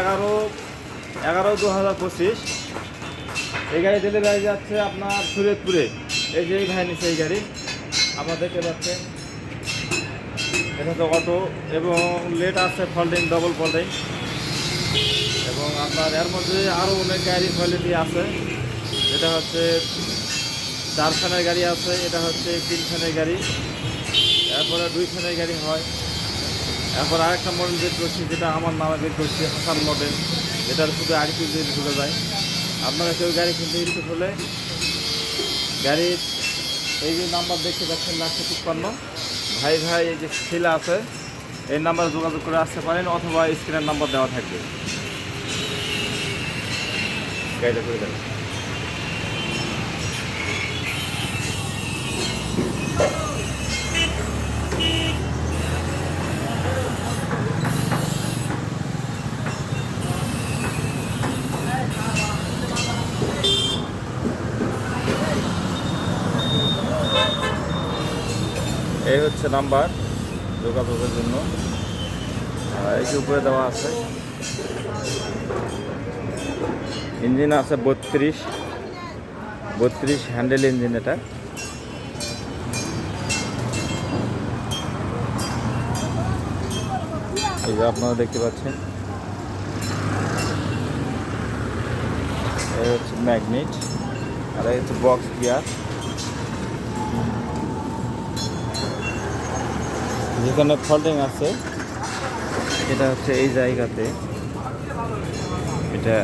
এগারো এগারো দু হাজার পঁচিশ। এই গাড়ি ডেলিভারি যাচ্ছে আপনার সুরেতপুরে। এই যে এই ভাই নিচ্ছে এই গাড়ি। আমরা দেখতে এটা তো অটো এবং লেট আছে ফল্ডিং ডবল ফল্ডিং এবং আপনার এর মধ্যে আরও অনেক গাড়ি কোয়ালিটি আছে। যেটা হচ্ছে চার ফ্যানের গাড়ি আছে, এটা হচ্ছে তিন ফ্যানের গাড়ি। এরপরে দুই ফ্যানের গাড়ি হয়। এরপর আরেকটা মডেল বের করছি, যেটা আমার নামে বের করছি হাসান মডেল যেটার শুধু আড়ি দিয়ে ঢুকে যায়। আপনারা কেউ গাড়ি কিনতে ইচ্ছুক হলে গাড়ির এই যে নাম্বার দেখতে পাচ্ছেন লাখশো তিপ্পান্ন ভাই ভাই, এই যে ছেলে আছে, এই নাম্বারে যোগাযোগ করে আসতে পারেন, অথবা স্ক্রিনের নাম্বার দেওয়া থাকবে। গাড়িটা করে দেবেন এই হচ্ছে নাম্বার যোগাযোগের জন্য। এই যে উপরে দেওয়া আছে। ইঞ্জিন আছে বত্রিশ। বত্রিশ হ্যান্ডেল ইঞ্জিন এটা। এই যে আপনারা দেখতে পাচ্ছেন। এই হচ্ছে ম্যাগনেট। আর এই হচ্ছে বক্স গিয়ার। যেখানে ফল্ডিং আছে, এটা হচ্ছে এই জায়গাতে। এটা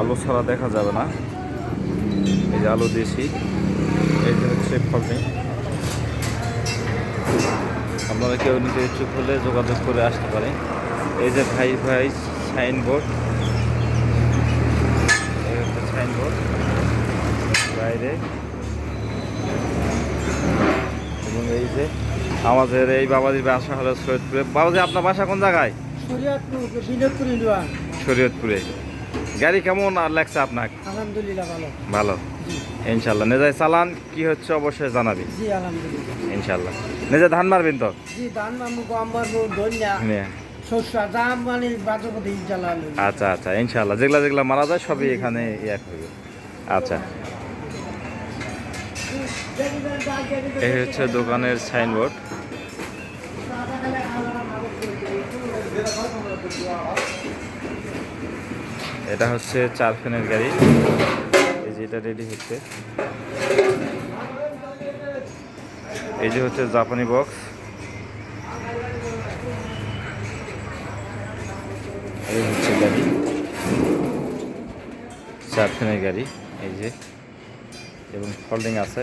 আলো ছাড়া দেখা যাবে না। এই যে আলো দিয়েছি, এই যে হচ্ছে ফল্ডিং আপনারা কেউ নিতে ইচ্ছুক হলে যোগাযোগ করে আসতে পারেন। এই যে ভাই ভাই সাইনবোর্ড সাইনবোর্ড বাইরে এবং এই যে আমাদের এই বাবাজির বাসা হলো সৈয়দপুরে। বাবাজি আপনার বাসা কোন জায়গায়? শরীয়তপুর গাড়ি কেমন আর লাগছে আপনাকে আলহামদুলিল্লাহ ভালো। ভালো। ইনশাল্লাহ নেজায় চালান কি হচ্ছে অবশ্যই জানাবি। জি আলহামদুলিল্লাহ। ইনশাল্লাহ নিজে ধান মারবেন তো? জি ধান মামু গম্বার ধনিয়া হ্যাঁ। আচ্ছা আচ্ছা। ইনশাল্লাহ যেগুলা যেগুলা মারা যায় সবই এখানে ইয়ে করবে। আচ্ছা। হচ্ছে দোকানের সাইনবোর্ড। এটা হচ্ছে চার ফ্যানের গাড়ি। এই যে এটা রেডি হচ্ছে। এই যে হচ্ছে জাপানি বক্স এই হচ্ছে গাড়ি। চার ফ্যানের গাড়ি, এই যে। এবং ফোল্ডিং আছে।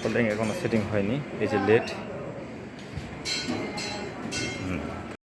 ফোল্ডিং এখনও সেটিং হয়নি। এই যে লেট